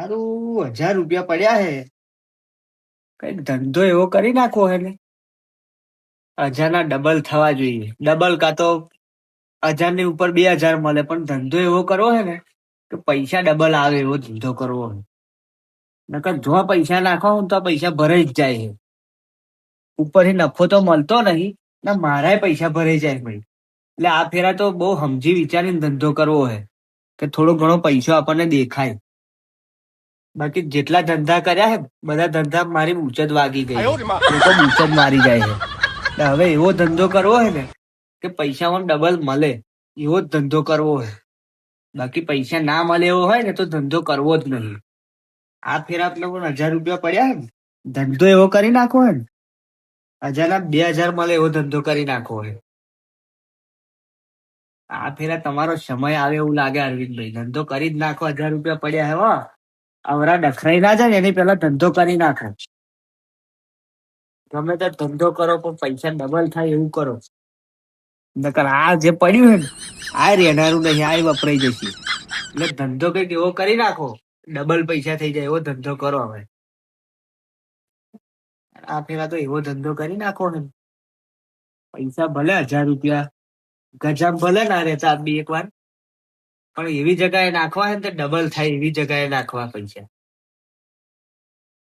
સારું, હજાર રૂપિયા પડ્યા હે. કંઈક ધંધો એવો કરી નાખવો હે ને. હજારના ડબલ થવા જોઈએ. ડબલ કાં તો હજારની ઉપર બે હજાર મળે, પણ ધંધો એવો કરવો હે ને, કે પૈસા ડબલ આવે એવો ધંધો કરવો હે. નકર જો પૈસા નાખો ને તો પૈસા ભરાઈ જ જાય હે. ઉપરથી નફો તો મળતો નહીં ને મારાય પૈસા ભરાઈ જાય ભાઈ. એટલે આ ફેરા તો બહુ સમજી વિચારીને ધંધો કરવો હે, કે થોડો ઘણો પૈસો આપણને દેખાય. બાકી જેટલા ધંધા કર્યા હે બધા ધંધા મારી ઉચત વાગી ગઈ લોકો ઉચત મારી જાય છે હવે એવો ધંધો કરવો હે ને કે પૈસામાં ડબલ મળે એવો જ ધંધો કરવો હે. બાકી પૈસા ના મળે એવો હોય ને તો ધંધો કરવો જ નહીં. આ ફેર આપણે હજાર રૂપિયા પડ્યા ને ધંધો એવો કરી નાખો હે હજારના હજાર બે હજાર મળે એવો ધંધો કરી નાખો હે. આ ફેરા તમારો સમય આવે એવું લાગે અરવિંદભાઈ. ધંધો કરી જ નાખો હજાર રૂપિયા પડ્યા હે. હો આવરા ડખરાઈ ના જાય એની પેલા ધંધો કરી નાખે. ગમે તે ધંધો કરો, પણ પૈસા ડબલ થાય એવું કરો. નકર આ જે પડ્યું હે ને, આ રહેનારું નહીં, આ વપરાઈ જશે. એટલે ધંધો કંઈક એવો કરી નાખો, ડબલ પૈસા થઈ જાય એવો ધંધો કરો હવે. આ પેલા તો એવો ધંધો કરી નાખો ને. પૈસા ભલે હજાર રૂપિયા, ગજામ ભલે ના રહેતા બી એક વાર. પણ એવી જગ્યાએ નાખવા હે ને તો ડબલ થાય એવી જગ્યાએ નાખવા પૈસા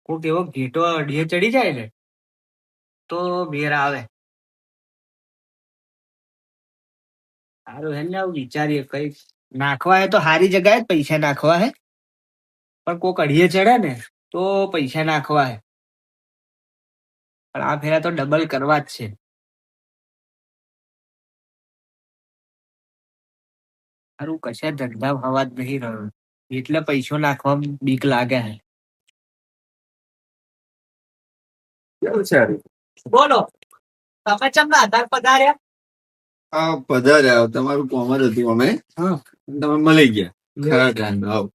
કોક એવો ઘેટો અડીએ ચડી જાય ને, તો મેર આવે. સારું હે ને, આવું વિચારીએ કઈ નાખવા હે તો સારી જગ્યાએ પૈસા નાખવા હે. પણ કોક અડીએ ચડે ને, તો પૈસા નાખવા હે. પણ આ ફેરા તો ડબલ કરવા જ છે. સારું કશા ધંધા હવા જ નહીં રહ્યો? એટલે પૈસો નાખવા બીક લાગે હે. કેવું છે હારું? બોલો તમે ચમ આધાર પધાર્યા? આ પધાર્યા. તમારું કોમર હતું અમે. હા. તમે મળી ગયા. ખરા ટાઈમ આવ.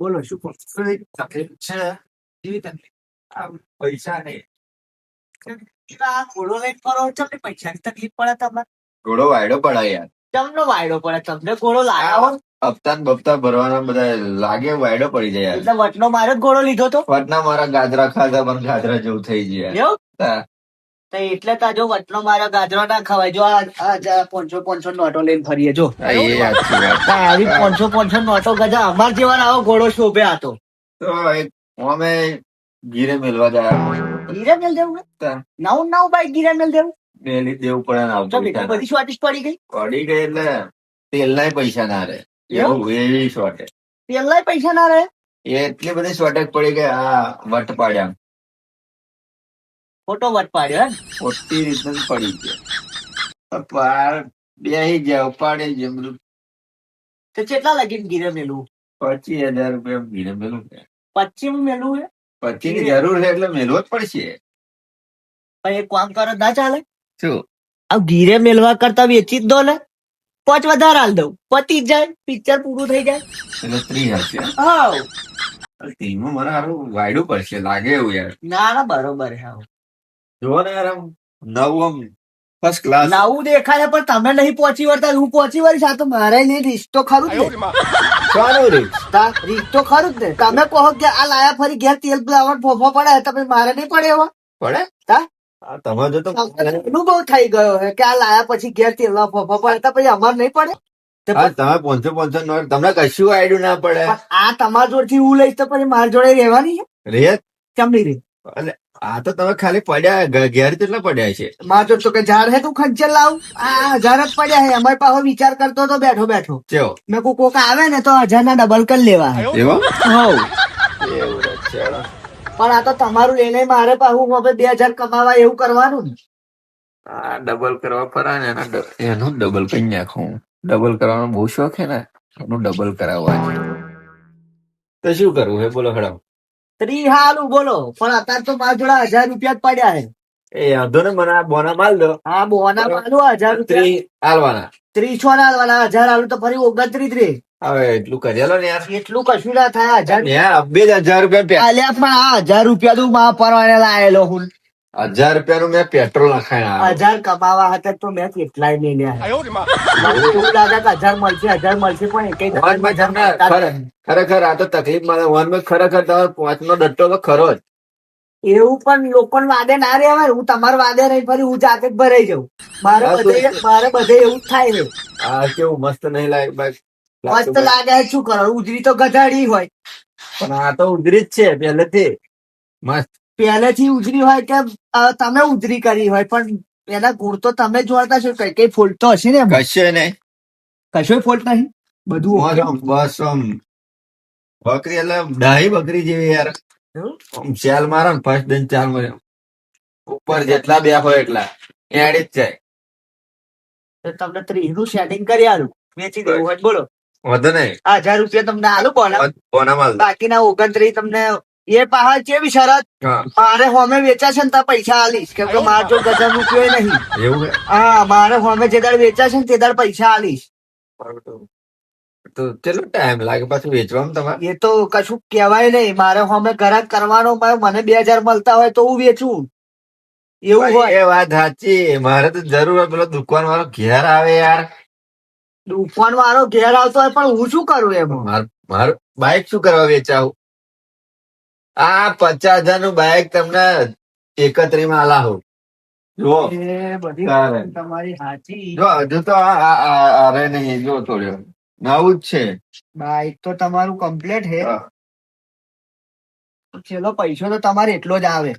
બોલો શું તકલીફ છે? કેવી તકલીફ? પૈસા નહીં ઘોડો લઈને ફરો છો પૈસાની તકલીફ પડે તમને ઘોડો વાયડો પડાય યાર. તમને વાયડો પડે તમને? ઘોડો લાયા હોય હપ્તા બપ્તા ભરવાના બધા લાગે વાયડો પડી જાય એટલે વટનો મારે ઘોડો લીધો તો? વટના મારા ગાજરા ખાધા પણ ગાજરા જેવું થઈ ગયા. તો એટલે તા જો વટનો મારો ગાજરો ના ખવાય. જો આ પાંચસો પાંચસો નોટો લઈને ફરીએ જો. આવી પાંચસો પાંચસો નોટો ગજા અમાર જેવા આવો ઘોડો શોભે હતો તો. અમે ગીરે મેલવા જાય. ગીરે મેલ દેવું. નવું નવું બાઈક ગીરે મેલ દેવું? મેલી દેવું પડે ને આવતું બધી શોર્ટેજ પડી ગઈ? પડી ગઈ એટલે તેલના પૈસા ના રહે. એવું? એવી શોર્ટેજ તેલના પૈસા ના રહે? એટલી બધી શોર્ટેજ પડી ગઈ આ વટ પાડ્યા. ખોટો વટ પાડ્યો ખોટી રીતે પડી ગયા. પાર બે ગયા ઉપાડી ગયા તો કેટલા લગીને ગીરે મેલું? પચીસ હજાર રૂપિયા ગીરે મેલું પચીસ મેલું હે પચીસની જરૂર છે એટલે મેલવો જ પડશે. પણ એક કામ કરો ના ચાલે? શું આ ગીરે મેલવા કરતા વેચી જ દો ને. પાંચ વધારે હાલ દઉં. પતી જાય પિક્ચર પૂરું થઈ જાય. એટલે ત્રીસ હશે હાવ ત્રીસમાં મને સારું વાયડું પડશે લાગે એવું યાર. ના ના બરોબર હાવ જો ને યાર આમ નવું આમ ફર્સ્ટ ક્લાસ નવું દેખાય પણ તમે નહીં પહોંચી વળતા હું પહોંચી વળીશ. આ તો મારે નહીં રીસ તો ખરું જ સારું રીસ તો ખરું જ ને. તમે કહો કે આ લાયા ફરી ઘેર તેલ ફ્લાવર ફોફો પડે તો મારે નહીં પડે એવા. પડે? હા? હા, તમે જો તો અનુભવ થઈ ગયો છે કે આ લાયા પછી ઘેર તેલ ફોફો પડતા પછી અમારે નહીં પડે? તમે પોન્સો પોનસો નો તમને કશું આઈડિયું ના પડે. આ તમારા જોડથી હું લઈશ તો પછી મારા જોડે રહેવાની છે? રે? કેમ નહીં રે. અને આ તો તમે ખાલી પડ્યા ઘેર કેટલા પડ્યા છે? માર જોડે તો કે ઝાડ હે તું ખંચર લાવ. આ હજાર જ પડ્યા હે. અમારી પાસે વિચાર કરતો તો બેઠો બેઠો. ચેવો મેં કોઈ કોક આવે ને તો હજાર ના ડબલ કરી લેવા એવો? હોવ. એવું. પણ આ તો તમારું લઈને મારે પાછું હવે બે હજાર કમાવા એવું કરવાનું ને. આ ડબલ કરવા ને એના એનું ડબલ કઈ નાખું ડબલ કરવાનો બહુ શોખ હે ને એનું ડબલ કરાવવા તો શું કરવું હે? બોલો ખડા ત્રી હાલું બોલો પણ અત્યારે તો મારા જોડે હજાર રૂપિયા જ પડ્યા હે એ વાંધો ને મને આ બોના માલ દો. હા બોના માલ હજાર રૂપિયા. ત્રી આલવાના ત્રીસો ના આલવાના હજાર આલું તો ફરી ઓગણત્રીસ રે. હવે એટલું કરેલો ને યાર. એટલું કશું ના થાય હજાર યાર બે હજાર રૂપિયા અલ્યા પણ આ હજાર રૂપિયા તું માં પરવાને લાયેલો હું. હજાર રૂપિયા નું મેં પેટ્રોલ નખાયા. હજાર કમાવા હતા તો મેં કેટલાય નહીં લ્યા. એવું લાગે કે હજાર મળશે હજાર મળશે પણ એક. ખરેખર આ તો તકલીફ મળે વનમાં ખરેખર તમારો પાંચ નો ડટ્ટો તો ખરો જ. એવું પણ લોકો વાદે ના રહેવાય. હું તમારા વાદે નહીં ફરી હું જાતે જ ભરાઈ જાઉં. મારે બધે મારે બધે એવું જ થાય છે. આ કેવું મસ્ત નહીં લાગે મસ્ત લાગે શું કરો? ઉજરી તો ગધાડી હોય. પણ આ તો ઉધરી જ છે પહેલેથી. મસ્ત. પહેલેથી ઉજરી હોય કે તમે ઉજરી કરી હોય પણ એના ગુણ તો તમે જોડતા છો કઈ કઈ ફોલ્ટ તો હશે ને? કશે નહીં. કશોય ફોલ્ટ નહીં? બધું બસ આમ, બસ આમ. બકરી એટલે ડાહી બકરી જેવી યાર? આમ ચાલ મારો ને ફર્સ્ટ દિન ચાલ મારે ઉપર જેટલા બે હોય એટલા. એડી જ જાય તમને ત્રીજનું સેટિંગ કરી આલું. વેચી દેવું હોય બોલો. વધુ નહીં. હજાર રૂપિયા તમને આલું બોના કોના માલ. બાકીના ઓગણત્રીસ તમને એ પહાડ છે શરત? મારે હોમે વેચાશે ને તો પૈસા આલીશ. કેમ કે મારે જો રૂપિયો નહીં. એવું હા મારે હોમે જે દાડ વેચાશે ને તે દાડ પૈસા આલીશ. તો ટાઈમ લાગે પાછું વેચવામાં તમારે? એ તો કશું કહેવાય નહીં. મારે હોમે ઘરાક કરવાનો મને બે હજાર મળતા હોય તો હું વેચું. એવું હોય. એ વાત સાચી. મારે તો જરૂર પેલો દુકાન વાળો ઘેર આવે યાર. દુકાન વાળો ઘેર આવતો હોય પણ હું શું કરું એમાં? માર મારું બાઇક શું કરવા વેચાવું? આ પચાસ હજારનું બાઇક તમને એકત્રી માં લાવું જો તમારી સાચી હજુ તો અરે નહીં જો થોડ્યો નવું જ છે. બાઈક તો તમારું કમ્પ્લીટ હે. હા. પૈસો તો તમારે એટલો જ આવે.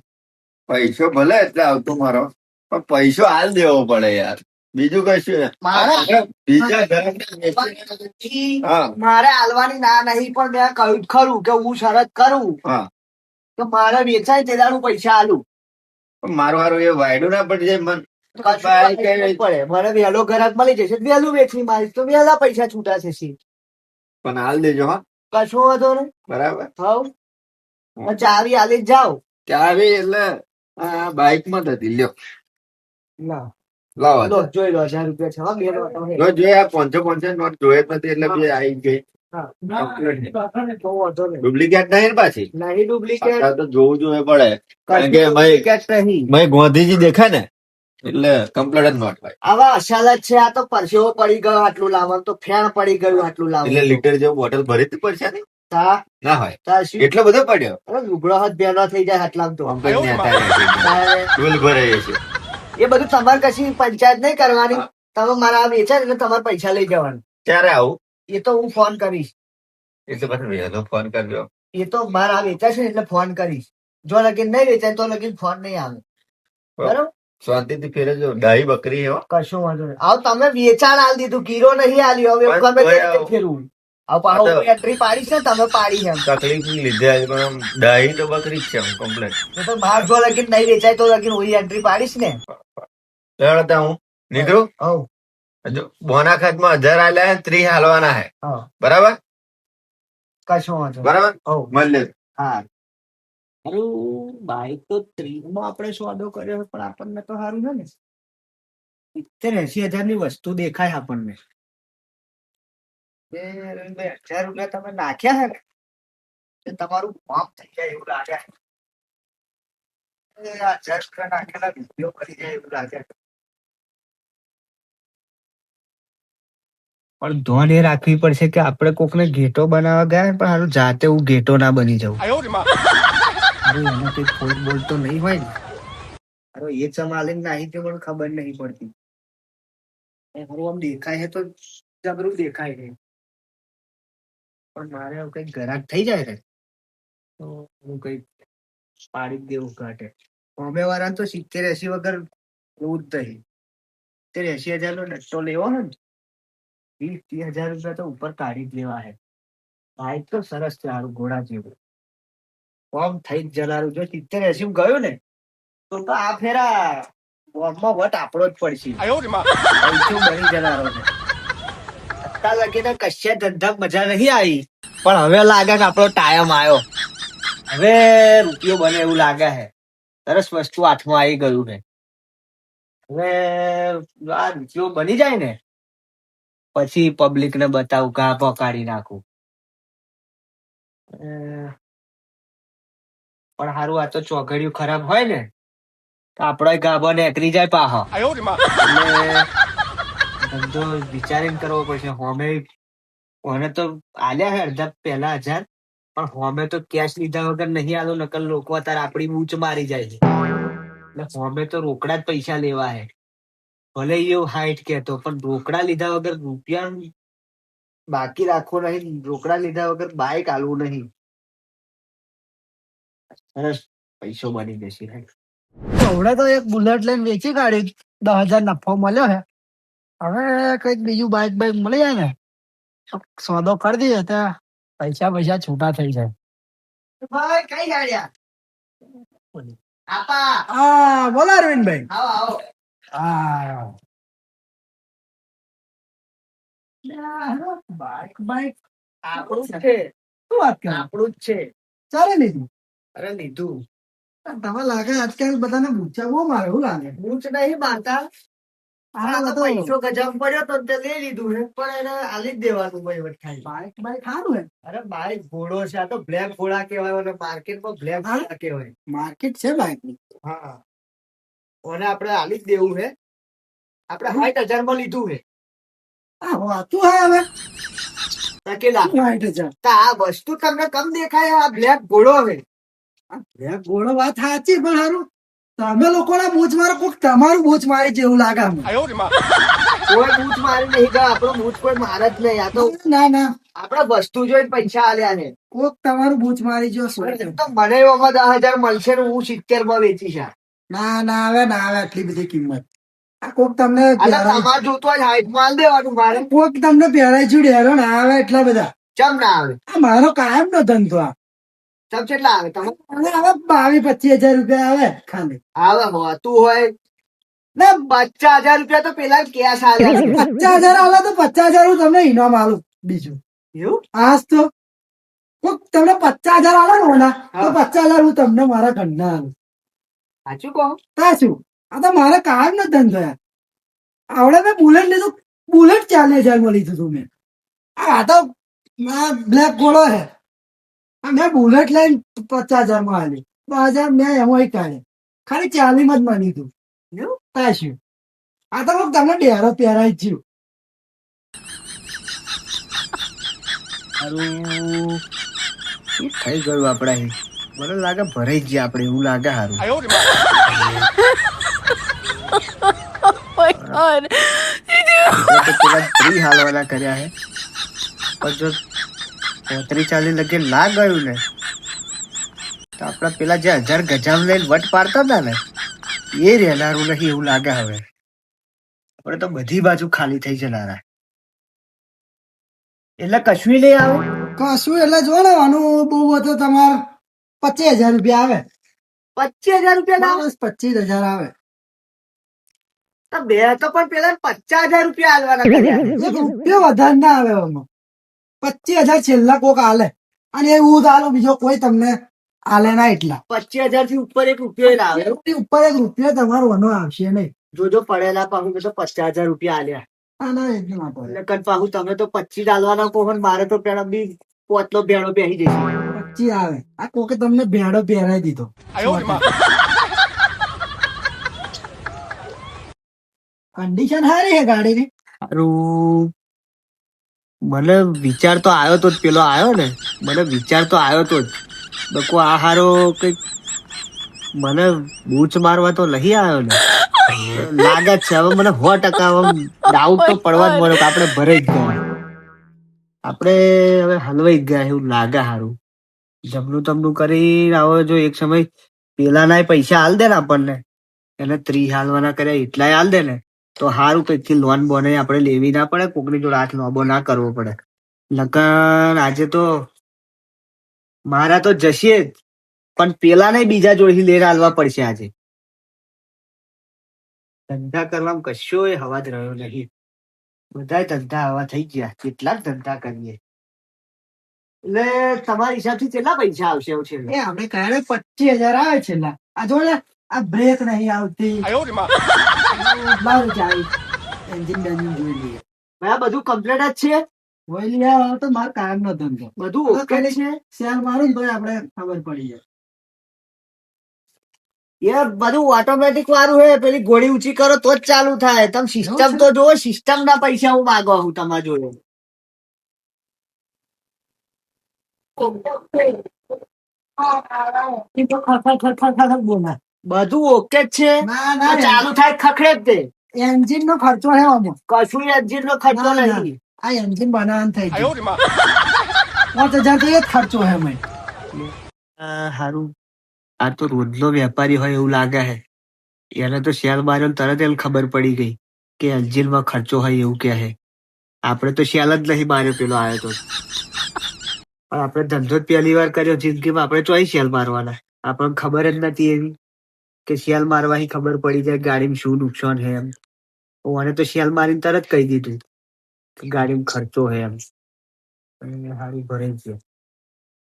પૈસો ભલે એટલે આવતો મારો પણ પૈસો હાલ દેવો પડે યાર. બીજું કશું બીજા ઘરે મારે હાલવાની ના નહીં પણ મેં કહ્યું ખરું કે હું શરત કરું. હા. કે મારે વેચાય તે દાડું પૈસા આલું. મારું મારું હારું એ વાયડું ના પડી જાય મન પડે. મને વહેલો ગ્રાહક મળી જશે વહેલું વેચી મારી. તો વહેલા પૈસા છૂટા થશે. પણ હાલ દેજો હા. કશો વાંધો નહીં. બરાબર. હવ. ચાવી હાલી જ જાઓ. ચાવી એટલે બાઇકમાં હતી લ્યો. ના. લાવો લો જોઈ લો હજાર રૂપિયા છે. હો, બે નોટો જોઈએ આ પાંચસો પંચાવન નોટ જોઈએ જ એટલે બે આવી ગઈ. હા. complete. તો વાંધો નહીં. ડુપ્લિકેટ નહીં ને પાછી? નહીં ડુપ્લિકેટ. તો જોવું જોઈએ પડે. કારણ કે ભાઈ ડુપ્લિકેટ નહીં. ભાઈ ગોંધીજી દેખાય ને એટલે કમ્પ્લેટ જ નોટ ભાઈ આવા અસાલત છે. આ તો પરસેવો પડી ગયો આટલું લાવવાનું તો ફેણ પડી ગયું આટલું એટલે લીટર જેવું બોટલ ભરી જ પડશે ને? ના હોય. એટલો બધો પડ્યો? લુગડો હાથ ભેનો થઈ જાય આટલા તો ભરાય છે એ બધું તમારે કશી પંચાયત નહીં કરવાની. તમે મારા વેચા એટલે તમારે પૈસા લઈ જવાનું. ક્યારે આવું? એ તો હું ફોન કરીશ. એટલે પછી વહેલો ફોન કરજો. એ તો મારા વેચાશે ને એટલે ફોન કરીશ. જો લગીન નહીં વેચાય તો લગીન ફોન નહીં આવે. બરોબર. શાંતિથી ફેરજો ડાહી બકરી હો. કશું વાંધો નહીં. આવ તમે વેચાણ આલ દીધું. કીરો નહીં આલ્યો. હવે ગમે તે. ફેરવું. આવ પાડો એન્ટ્રી પાડી છે ને તમે પાડી એમ. તકલીફ લીધે આજે પણ ડાહી તો બકરી જ છે કમ્પ્લેટ તો બહાર જો લગીન નહીં વેચાય તો લગીન ઓલી એન્ટ્રી પાડીશ ને. લડતા હું? નીકળું? હજુ બોના ખાતમાં હજાર આલ્યા ત્રીસ હાલવાના હે. બરાબર? કશું બરાબર? હવ મળીએ હા. અરે બાઈક તો ત્રીસમાં આપણે સોદો કર્યો પણ આપણને તો સારું છે ને. સિત્તેર એસી હજારની વસ્તુ દેખાય આપણને. હજાર રૂપિયા તમે નાખ્યા છે ને તમારું પાપ થઈ જાય એવું લાગે. આ હજાર રૂપિયા નાખેલા વીડિયો કરી જાય એવું લાગે. પણ ધોન એ રાખવી પડશે કે આપણે કોકને ઘેટો બનાવવા ગયા પણ હારું જાતે હું ઘેટો ના બની જાઉં. અરે એનો કઈ ફોલ્ટ બોલતો નહીં હોય ને. અરે એ ચમાલીને નાહી તે પણ ખબર નહીં પડતી. એ હારું આમ દેખાય છે તો જબરું દેખાય છે. પણ મારે આવું કઈ ગરાક થઈ જાય ને તો હું કઈ પાડી દેવું ઘાટે. અમે વાળા તો સિત્તેર એસી વગર એવું જ નહીં સિત્તેર એસી હજાર નો ડટ્ટો લેવો ને વીસ, ત્રીસ હજાર રૂપિયા તો ઉપર કાઢી જ લેવા હે. બાઈક તો સરસ છે હારું ઘોડા જેવું. ફોર્મ થઈ જ જનારું. જો સિત્તેર એસી ગયું ને, તો તો આ ફેરા ફોર્મમાં વટ આપણો જ પડશે. બની જનારો છે. અત્યાર લગીને કશે ધંધા મજા નહીં આવી. પણ હવે લાગે કે આપણો ટાયમ આવ્યો. હવે રૂપિયો બને એવું લાગે છે સરસ વસ્તુ હાથમાં આવી ગયું છે હવે આ રૂપિયો બની જાય ને પછી પબ્લિક ને બતાવું કે આ પકાડી નાખું. પણ હારું આ તો ચોઘડિયું ખરાબ હોય ને તો આપડો ગાભો નેકરી જાય પાહો. ધંધો વિચારીને કરવો પડશે. હોમે હોને તો આલ્યા હે અડધા પહેલા હજાર પણ હોમે તો કેશ લીધા વગર નહીં આલો નકલ લોકો અત્યારે આપડી બૂચ મારી જાય છે. એટલે હોમે તો રોકડા જ પૈસા લેવા હે. ભલે એવું હાઈટ કેતો પણ રોકડા લીધા વગર રૂપિયા બાકી રાખવો નહીં રોકડા લીધા વગર બાઈક હાલવું નહીં. સરસ પૈસો બની જશે હવડે તો એક બુલેટ લઈને વેચી કાઢ્યું દસ હજાર નફો મળ્યો છે. હવે કંઈક બીજું બાઇક બાઇક મળી જાય ને સોદો કરી દઈએ તો પૈસા પૈસા છૂટા થઈ જાય. ભાઈ કઈ ગાડ્યા? આપા. હા બોલો અરવિંદભાઈ. આવો આવો. હા બાઇક બાઇક આપણું જ છે. શું વાત કરે? આપણું જ છે. ચાલે લીધું? અરે લીધું. તમે લાગે આજકાલ બધાને પૂછ્યા બહુ મારે એવું લાગે. બૂચ નહીં મારતા. આ આ પૈસો ગજામ પડ્યો તો તે લઈ લીધું છે પણ એને આલી જ દેવાનું વહીવટ થાય. બાઇક બાઇક સારું હે અરે બાઈક ઘોડો છે આ તો બ્લેક ઘોડા કહેવાય અને માર્કેટમાં બ્લેક હા? ઘોડા કહેવાય. માર્કેટ છે બાઇકની હા. અને આપણે આલી જ દેવું છે. આપણે સાઠ હજારમાં લીધું છે. આ વાતું હે હવે. તકેલા સાઠ હજાર. આ વસ્તુ તમને કમ દેખાય? આ બ્લેક ઘોડો છે બ્લેક ગોળો વાત સાચી પણ હારું. તમે લોકોના બૂચ મારો કોક તમારું બૂચ મારી જેવું લાગે કોઈ બૂચ મારી નહીં ગયા આપણો બૂચ કોઈ મારે જ નહીં. આ તો ના ના. આપણે વસ્તુ જોઈને પૈસા આલ્યા ને કોક તમારું બૂચ મારી જો મને એવામાં દસ હજાર મળશે ને હું સિત્તેરમાં વેચી છે ના ના આવે ના આવે આટલી બધી કિંમત. આ કોક તમને માલ કોક તમને પહેરાય છું ડેરો ના આવે એટલા બધા. ચમ ના આવે? આ મારો કાયમ નો ધંધો આ. ચમ કેટલા આવે? તમે આવે બાવીસ પચીસ હજાર રૂપિયા આવે ખાલી. આવે હોતું હોય. ના પચાસ હજાર રૂપિયા તો પેલા કેસ આવે પચાસ હજાર આવે તો પચાસ હજાર હું તમને ઇનામ આલું બીજું. એવું? આજ તો કોક તમને પચાસ હજાર આવે ને ઓના તો પચાસ હજાર હું તમને મારા ઘરના આલું. સાચું કહો? સાચું. આ તો મારે કાર નો ધંધો યાર આવડે મેં બુલેટ લીધું. બુલેટ ચાલીસ હજારમાં લીધું તું મેં. આ તો બ્લેક ઘોડો હે મેં બુલેટ લઈને પચાસ હજારમાં આલી. દસ હજાર મેં એમાં કાઢે. ખાલી ચાલી માં જ માં લીધું એવું? આ તો તમને ડેરો પહેરાય જ થઈ ગયું આપડા મને લાગે ભરાઈ ગયા આપણે એવું લાગે સારું ત્રી હાલવાના કર્યા છે પણ જો પોત્રી ચાલી લગે ના ગયું ને તો આપડા પેલા જે હજાર ગજામ લઈને વટ પાડતા હતા ને એ રહેનારું નહીં એવું લાગે હવે. આપણે તો બધી બાજુ ખાલી થઈ જનારા. એટલે કશું લઈ આવે. કશું એટલે જોડાવાનું બહુ બધું તમારે પચીસ હજાર રૂપિયા આવે. પચીસ હજાર રૂપિયા બસ પચીસ હજાર આવે. તો બે તો પણ પેલા પચાસ હજાર રૂપિયા હાલવાના રૂપિયા વધારે ના આવે આમાં. પચીસ હજાર છેલ્લા કોક આલે. અને એવું જ આલો બીજો કોઈ તમને આલે ના એટલા. પચીસ હજારથી ઉપર એક રૂપિયો ના આવે. એની ઉપર એક રૂપિયો તમારો વનો આવશે નહીં. જોજો પડેલા પાહુ તો પચાસ હજાર રૂપિયા આલ્યા. ના ના એટલે તમે તો પચીસ હાલવાના કહો મારે તો પેલા બી પોતલો ભેણો બેસી જશે. પચીસ આવે. આ કોકે તમને ભેડો પહેરાઈ દીધો. કન્ડિશન સારી છે ગાડીની? સારું. મને વિચાર તો આવ્યો તો જ પેલો આવ્યો ને. મને વિચાર તો આવ્યો તો જ. બકો આ હારો કંઈક મને બૂચ મારવા તો નહીં આવ્યો ને. લાગે જ છે હવે મને સો ટકા ડાઉટ તો પડવા જ મળ્યો કે આપણે ભરાઈ જ ગયા. આપણે હવે હલવાઈ ગયા એવું લાગે હારું. જમનું તમનું કરી આવો જો એક સમય પેલાના પૈસા હાલ દે ને આપણને. એને ત્રી હાલવાના કર્યા એટલાય હાલ દે ને. તો હારું કઈથી લોન બોને આપણે લેવી ના પડે, કોકની જોડે હાથ લોબો ના કરવો પડે. નકર આજે તો મારા તો જશે જ, પણ પેલા ને બીજા જોડેથી લઈને હાલવા પડશે આજે. ધંધા કરવામાં કશો હવા જ રહ્યો નહીં. બધા ધંધા હવા થઈ ગયા, કેટલાક ધંધા કરીએ. એટલે તમારા હિસાબથી કેટલા પૈસા આવશે એવું છે એ આપણે કહે પચીસ હજાર આવે છેલ્લા આ જો ને આ બ્રેક નહીં આવતી. એન્જિન બેન્જિન જોઈ લઈએ. ભાઈ આ બધું કમ્પ્લીટ જ છે? જોઈ લઈએ તો મારો કાયમ નો ધંધો. બધું ઓકે છે? શેર મારું ને તો આપણે ખબર પડી જાય. એ બધું ઓટોમેટિક વાળું હે પેલી ગોળી ઊંચી કરો તો જ ચાલુ થાય. તમે સિસ્ટમ તો જોવો સિસ્ટમ ના પૈસા હું માગવા હું તમારે જોડે એ તો ખખડ ખખડ ખખડ બોલે બધું ઓકે જ છે. ના તો ના ચાલુ થાય ખખડે જ તે. એન્જિન નો ખર્ચો હે આમાં. કશું એન્જિન નો ખર્ચો ના, ના. આ એન્જિન બનાવવાનું થઈ ગયું. પાંચ હજાર તો એ જ ખર્ચો હે મેં આ હારું. આ તો રોજનો વેપારી હોય એવું લાગે છે એને તો શેર બારે તરત એને ખબર પડી ગઈ કે એન્જિનમાં ખર્ચો હોય એવું કે હે. આપણે તો શેલ જ નહીં માર્યો પેલો આવ્યો તો. આપણે ધંધો જ પહેલી વાર કર્યો, જિંદગીમાં આપણે ચોઈ શેલ મારવાના. આપણને ખબર જ નથી એવી કે શેલ મારવાની ખબર પડી જાય ગાડીમાં શું નુકસાન છે એમ. મને તો શેલ મારીને તરત કહી દીધું કે ગાડીમાં ખર્ચો છે એમ. હારી ભરે છે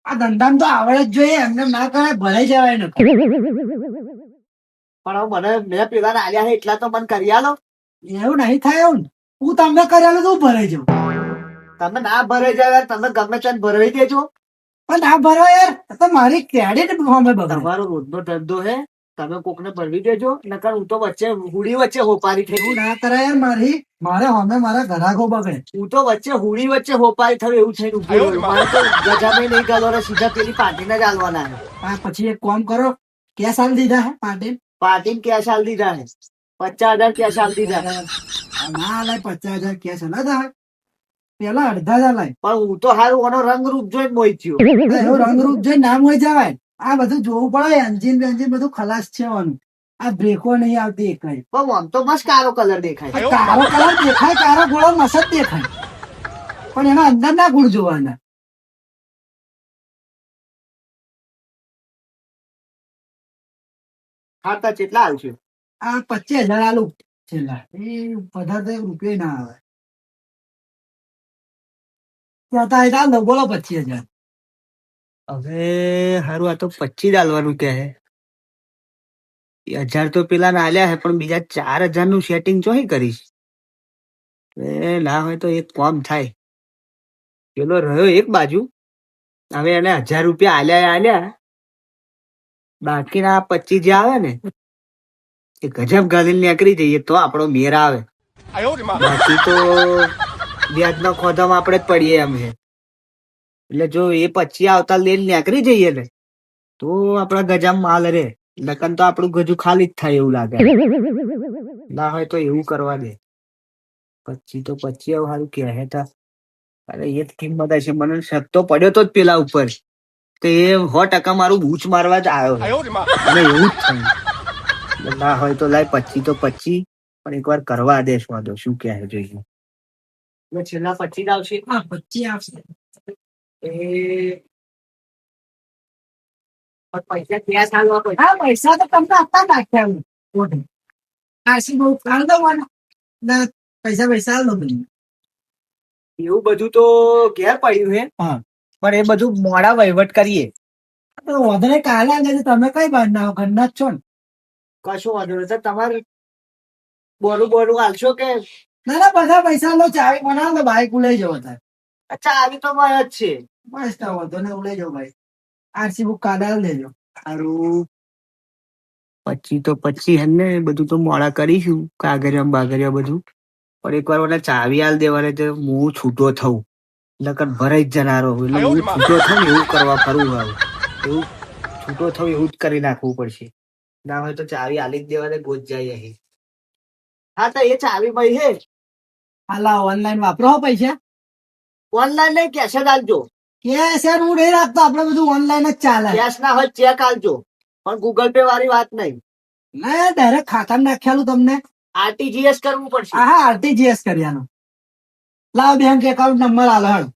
આ ધંધામાં તો આવડે જ જોઈએ, એમને ના કરે ભરાઈ જવાય ને. પણ મને, મેં પેલા આલ્યા છે, એટલા તો મને કરી આલો. એવું નહીં થાય એવું હું તમને કરેલું તો ભરાઈ જાઉં. તમે ના ભરાઈ જાવ યાર, તમે ગમે ત્યાં ભરાઈ દેજો. પણ ના ભરો યાર તો મારી ક્રેડિટ ફોર્મે તમારો રોજનો ધંધો હે તમે કોકને ભરવી દેજો નકર હું તો વચ્ચે હુડી વચ્ચે હોપારી થઈ એવું ના કરાય યાર મારી મારે હમે મારા ઘરાકો બગડે. હું તો વચ્ચે હુડી વચ્ચે હોપારી થયું એવું થઈને ઊભો. મારે તો ગજામે નહીં ગાલવાના સીધા પેલી પાર્ટીને જ હાલવાના છે. પછી એક કોમ કરો કેસ આલ દીધા હે પાર્ટી પાર્ટીને કેશ આલ દીધા હે પચાસ હજાર ક્યાં આલ દીધા ના લે પચાસ હજાર કેસ ના થાય પેલા અડધા હજાર લાય પણ હું તો હારું એનો રંગરૂપ જોઈને મોહિત થયો. એવું રંગરૂપ જોઈ નામ હોય જવાય. આ બધું જોવું પડે એન્જિન બેન્જિન બધું ખલાસ છે આનું. આ બ્રેકો નહીં આવતી એક પણ આમ તો બસ કાળો કલર દેખાય. કારો કલર દેખાય કારો ગોળો મસત દેખાય. પણ એના અંદર ના ગુણ જોવાના. હા કેટલા હાલ આવશે આ પચીસ હજાર આલુ. છેલ્લા. એ વધારે રૂપિયા ના આવે. ત્યાં તો બોલો પચીસ હજાર હવે હારું આ તો પચીસ ડાલવાનું કે હજાર તો પેલા ના આલ્યા હે પણ બીજા ચાર હજારનું સેટિંગ ચોહી કરીશ? એ ના હોય તો એક કોમ થાય. પેલો રહ્યો એક બાજુ. હવે એને હજાર રૂપિયા આલ્યા આલ્યા બાકીના પચીસ જે આવે ને એ ગજબ ગાલી નીકળી જઈએ તો આપણો મેર આવે. બાકી તો વ્યાજના ખોધામાં આપણે જ પડીએ એમ છે એટલે જો એ પછી આવતા લઈને નીકળી જઈએ ને તો આપણા ગજામાં માલ રે. નકન તો આપણું ગજુ ખાલી જ થાય એવું લાગે. ના હોય તો એવું કરવા દે. પછી તો પછી આવું સારું કહે તા અરે એ જ કિંમત હશે. મને સત્તો પડ્યો તો જ પેલા ઉપર. તો એ સો ટકા મારું બૂચ મારવા જ આવ્યો. અને એવું જ થયું. ના હોય તો લાય પચી તો પછી. પણ એકવાર કરવા દેશ વાંધો શું કહે જોઈએ. એટલે છેલ્લા પચીસ આવશે હા પચીસ આવશે એ પૈસા ક્યાં ચાલવા પડે હા પૈસા તો તમને આપતા નાખ્યા હું કોઠે આરસી બહુ કાઢ દો મને પૈસા પૈસા આલ બધું એવું બધું તો ઘેર પડ્યું હે હા. પણ એ બધું મોડા વહીવટ કરીએ તો વધારે કાલે આજે તમે કઈ બાર ના ઘરના જ છો ને કશું વાંધો નહીં તો તમારે બોલું બોલું હાલશો કે ના ના બધા પૈસા લો ચાવી બનાવો તો બાઈક ઉલાઈ જાવ તાર. અચ્છા આવી તો મારે જ છે. બસ તો વાંધો ને ઉલાઈ જાવ ભાઈ. આરસી બુક કાઢા લેજો. સારું. પછી તો પછી હે ને બધું તો મોડા કરીશું કાગરિયા બાગરિયા બધું. પણ એકવાર મને ચાવી આલ દેવાને તો હું છૂટો થઉં. નકર ભરાઈ જ જનારો એટલે હું છૂટો થઉં એવું કરવા ફરું હવે. એવું છૂટો થઉં એવું જ કરી નાખવું પડશે. ના હોય તો ચાવી આલી જ દેવાને ગોજ જાય અહીં. હા તો એ ચાવી ભાઈ હે. હાલા ઓનલાઈન વાપરો પૈસા. ઓનલાઈન નહીં કેશ જ આલજો કેશ યાર હું નહીં રાખતો આપડે બધું ઓનલાઈન જ ચાલે. કેશ ના હોય ચેક આલજો પણ ગૂગલ પે વાળી વાત નહીં. ના ડાયરેક્ટ ખાતા નાખ્યાલું તમને. આરટીજીએસ કરવું પડશે. હા આરટીજીએસ કર્યાનું. લાવ બેંક એકાઉન્ટ નંબર આલો હળ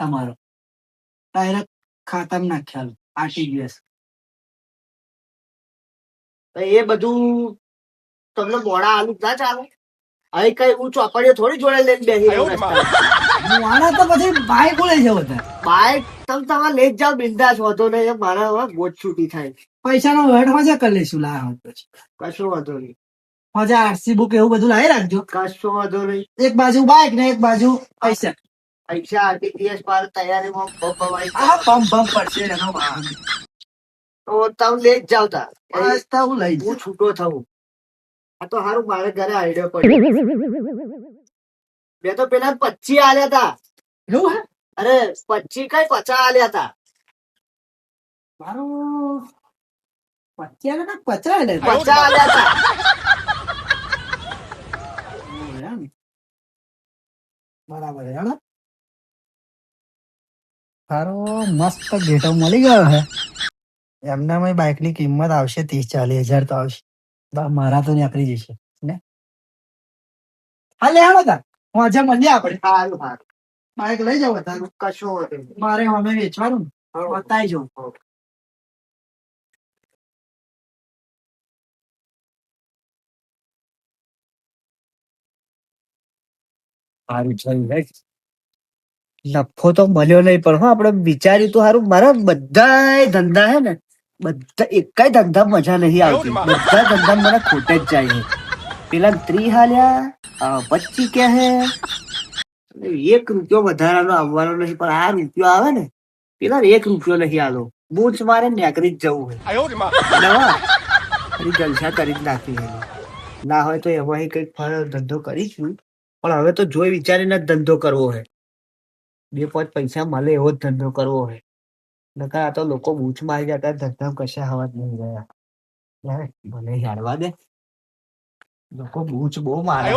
તમારો. ડાયરેક્ટ ખાતા નાખ્યાલું આરટીજીએસ તો એ બધું તમને મોડા આલુ ના ચાલે? અહીં કઈ હું ચોપડીઓ થોડી જોડે લઈને બેસી આના તો પછી બાઈક બોલે છે બધા બાઈક તમે તમારે લઈ જાવ બિંદાસ વાંધો નહીં મારા ગોટ છૂટી થાય. પૈસાનો વેટ મજા કરી લઈશું લાવ કશો વાંધો નહીં. મજા આરસી બુક એવું બધું લાવી રાખજો. કશો વાંધો નહીં. એક બાજુ બાઈક ને એક બાજુ પૈસા. પૈસા આરટીપીએસ પર તૈયારીમાં પંપ પંપ પડશે એનો તો તમે લે જ જાવ તા બસ તો હું લઈ હું છૂટો થવું આ તો હારું મારે ઘરે આઈડિયો પડ્યો મેં તો પેલા પચી આલ્યા હતા એવું અરે પચી કઈ પચા આલ્યા તા. મારો પચા આલ્યા બરાબર હેડો. તારો મસ્ત ગેટઅપ મળી ગયો હે. એમના બાઈકની કિંમત આવશે ત્રીસ ચાલીસ હજાર તો આવશે. બા, મારા તો નીકળી જશે ને? હા લે આવો તાર. હું આજે મળીએ આપણે. સારું સારું. બાઈક લઈ જાવ તારું. કશું મારે અમે વેચવાનું. બતાવી જો સારું થયું. નફો તો મળ્યો નહીં પણ હો આપણે વિચાર્યું તો સારું. મારા બધા ધંધા હે ને બધા એક ધંધા મજા નહીં આવતી. બધા ધંધા મને ખોટે જ જાય છે. પેલા ત્રી હાલ્યા પચી કે હે? એક રૂપિયો વધારાનો આવવાનો નહીં પણ આ રૂપિયો આવે ને પેલા એક રૂપિયો નહીં આલો. બૂચ મારે નેકરી જ જવું હોય. જલસા કરી જ નાખી. ના હોય તો એમાં કંઈક ફળ ધંધો કરીશું. પણ હવે તો જોઈ વિચારીને જ ધંધો કરવો છે બે પાંચ પૈસા મળે એવો જ ધંધો કરવો છે નકર આ તો લોકો બૂચ મારી જતા ધકધમ કશા હવા જ નહીં ગયા મને હેડવા દે. લોકો બૂચ બહુ મારે